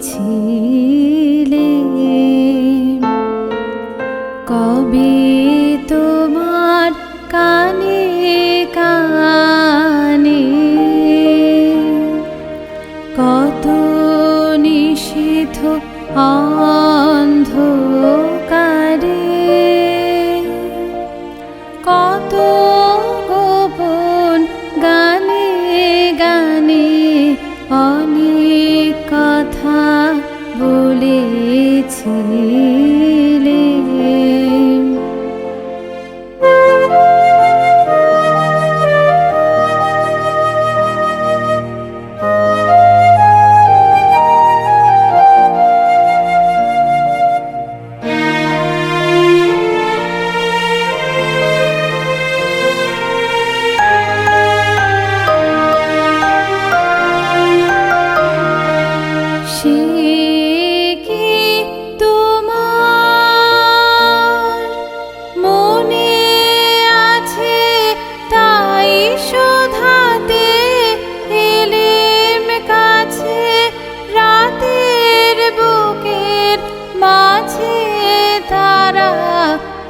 ছিলে। কবি তোমার কানে কানে? কত নিষিদ্ধ অন্ধ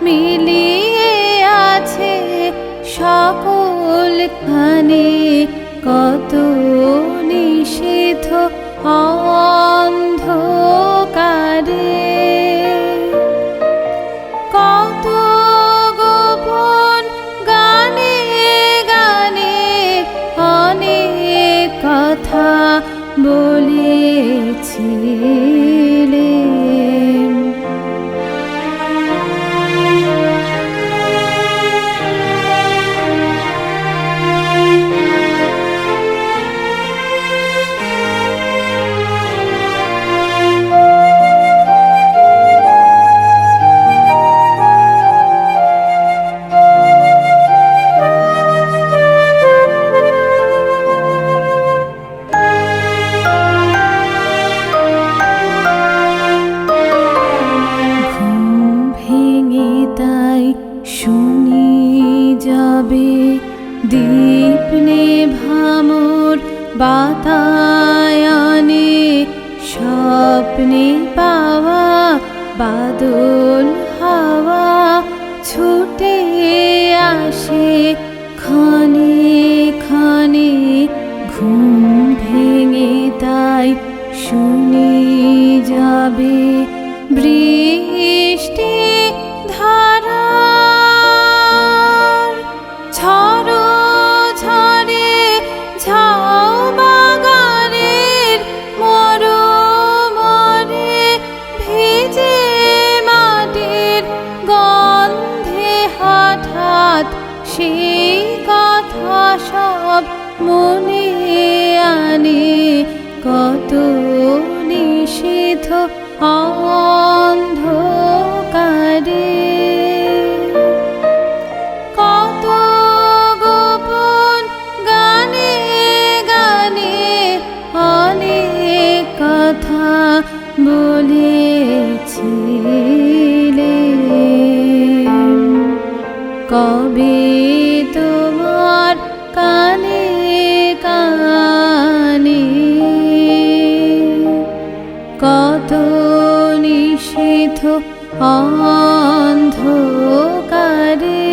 মিলিয়ে আছে সকল খানে কত নিষেধ অন্ধকারে। যাবে। দীপ ভামর বাতায়নে স্বপ্নে পাওয়া, বাদল হাওয়া। ছুটে আসে ক্ষণে ক্ষণে, ঘুম ভেঙে তাই শুনি যাবে। সেই কথা সব মনে আনে। কত নিষেধ অন্ধকারে অন্ধকারে